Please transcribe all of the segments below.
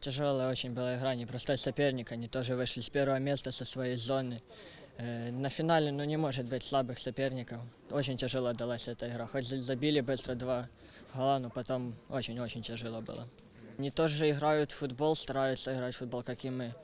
Тяжелая очень была игра, непростой соперник. Они тоже вышли с первого места со своей зоны. Э, На финале ну, не может быть слабых соперников. Очень тяжело далась эта игра. Хоть за- забили быстро два гола, но потом очень-очень тяжело было. Они тоже играют в футбол, стараются играть в футбол, как и мы.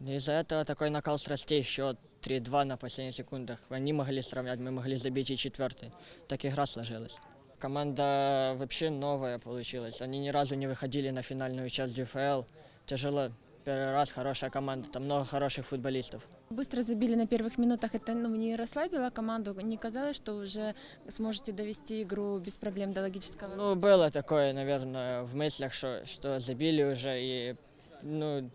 Из-за этого такой накал страстей, счет 3-2 на последних секундах. Они могли сравнять, мы могли забить и четвертый. Так игра сложилась. Команда вообще новая получилась. Они ни разу не выходили на финальную часть ДФЛ. Тяжело. Первый раз хорошая команда, там много хороших футболистов. Быстро забили на первых минутах. Это ну, не расслабило команду? Не казалось, что уже сможете довести игру без проблем до логического? Ну, было такое, наверное, в мыслях, что, что забили уже и, ну,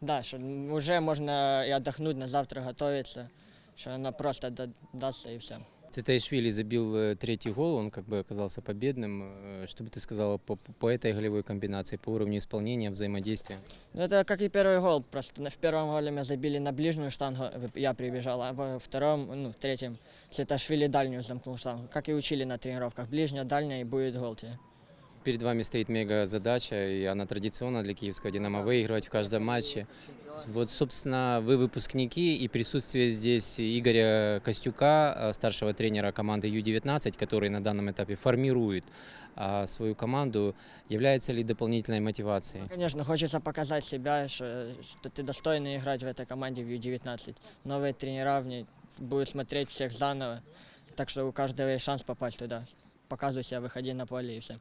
да, что уже можно и отдохнуть, на завтра готовиться, что она просто да- дастся и все. Цитаишвили забил э, третий гол, он как бы оказался победным. Э, Что бы ты сказала по, по этой голевой комбинации, по уровню исполнения, взаимодействия? Ну, это как и первый гол, просто в первом голе мы забили на ближнюю штангу, э, я прибежал, а во втором, ну, в третьем, Циташвили дальнюю замкнул штангу, как и учили на тренировках, ближняя, дальняя и будет гол тебе. Перед вами стоит мега задача, и она традиционна для киевского «Динамо» выигрывать в каждом матче. Вот, собственно, вы выпускники, и присутствие здесь Игоря Костюка, э, старшего тренера команды Ю-19, который на данном этапе формирует а, свою команду, является ли дополнительной мотивацией? Конечно, хочется показать себя, что, что ты достойный играть в этой команде в Ю-19. Новые тренера в ней будут смотреть всех заново, так что у каждого есть шанс попасть туда. Показывай себя, выходи на поле и все.